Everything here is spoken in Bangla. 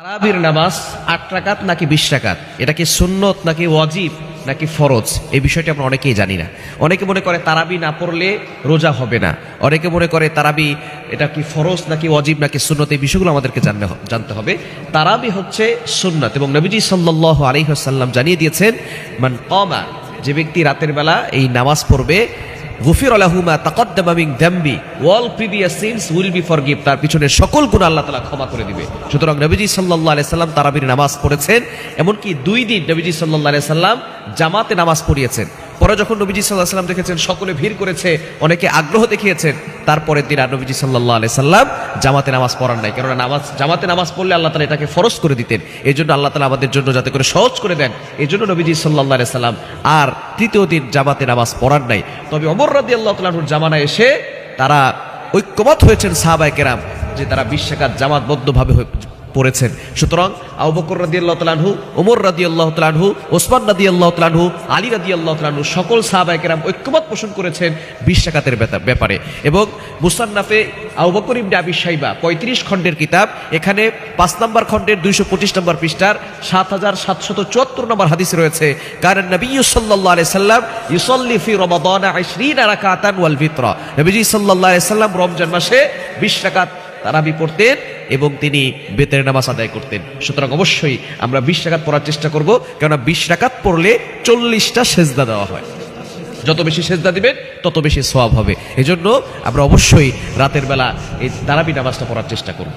তারাবির নামাজ আট রাকাত নাকি বিশ রাকাত? এটা কি সুন্নত নাকি ওয়াজিব নাকি ফরজ? এই বিষয়টি আমরা অনেকেই জানি না। অনেকে মনে করে তারাবি না পড়লে রোজা হবে না। অনেকে মনে করে তারাবি এটা কি ফরজ নাকি ওয়াজিব নাকি সুন্নত? এই বিষয়গুলো আমাদেরকে জানতে জানতে হবে। তারাবি হচ্ছে সুন্নত এবং নবীজি সাল্লাহ আলহিহাসাল্লাম জানিয়ে দিয়েছেন, মান কমা, যে ব্যক্তি রাতের বেলা এই নামাজ পড়বে গুফির আলাহুমা তাকদ্দামিং দ্যাম্বি ওয়াল previous sins will be forgive তার পিছনে সকল গুণ আল্লাহ তালা ক্ষমা করে দিবে। সুতরাং নবীজি সাল্লাহ আলাইহি সাল্লাম তারাবির নামাজ পড়েছেন, এমনকি দুই দিন নবীজি সাল্লাহ আলাইহি সাল্লাম জামাতে নামাজ পড়িয়েছেন। পরে যখন নবীজি সাল্লাহ সাল্লাম দেখেছেন সকলে ভিড় করেছে, অনেকে আগ্রহ দেখিয়েছেন তারপরের দিন আর নবীজি আলি সাল্লাম জামাতে নামাজ পড়ান নাই। কেননা নামাজ, জামাতে নামাজ পড়লে আল্লাহ তালা এটাকে ফরজ করে দিতেন। এই জন্য আল্লাহ তালা আমাদের জন্য যাতে করে সহজ করে দেন। এই জন্য নবীজি সাল্লাহ আলি সাল্লাম আর তৃতীয় দিন জামাতে নামাজ পড়ান নাই। তবে অমর আল্লাহ তাআলার জামানায় এসে তারা ঐক্যবাদ হয়েছেন সাহাবায় কেরাম যে তারা বিশ্বকাত জামাতবদ্ধভাবে পড়েছেন। সুতরাং আবু বকর রাদিয়াল্লাহু তাআলাহু ওমর রাদিয়াল্লাহু তাআলাহু ওসমান রাদিয়াল্লাহু তাআলাহু আলী রাদিয়াল্লাহু তাআলাহু সকল সাহাবায়ে কেরাম ঐক্যমত পোষণ করেছেন বিশ্বকাতের ব্যাপারে। এবং মুসান্নাফে আবু বকর ইবনে আবি শাইবা 35 খণ্ডের কিতাব, এখানে পাঁচ নম্বর খণ্ডের 225 নম্বর পৃষ্ঠার 7774 নম্বর হাদিস রয়েছে। কারণ নবী সাল্লাল্লাহু আলাইহি সাল্লাম ইউসাল্লি ফি রমাদান 20 রাকাতান ওয়াল ফিতরা। নবীজি সাল্লাল্লাহু আলাইহি সাল্লাম রমজান মাসে 20 রাকাত তারাবি পড়তেন এবং তিনি বেতের নামাজ আদায় করতেন। সুতরাং অবশ্যই আমরা বিশ রাকাত পড়ার চেষ্টা করব, কেননা বিশ রাকাত পড়লে চল্লিশটা সেজদা দেওয়া হয়। যত বেশি সেজদা দিবেন, তত বেশি সোয়াব হবে। এজন্য আমরা অবশ্যই রাতের বেলা এই তারাবি নামাজটা পড়ার চেষ্টা করব।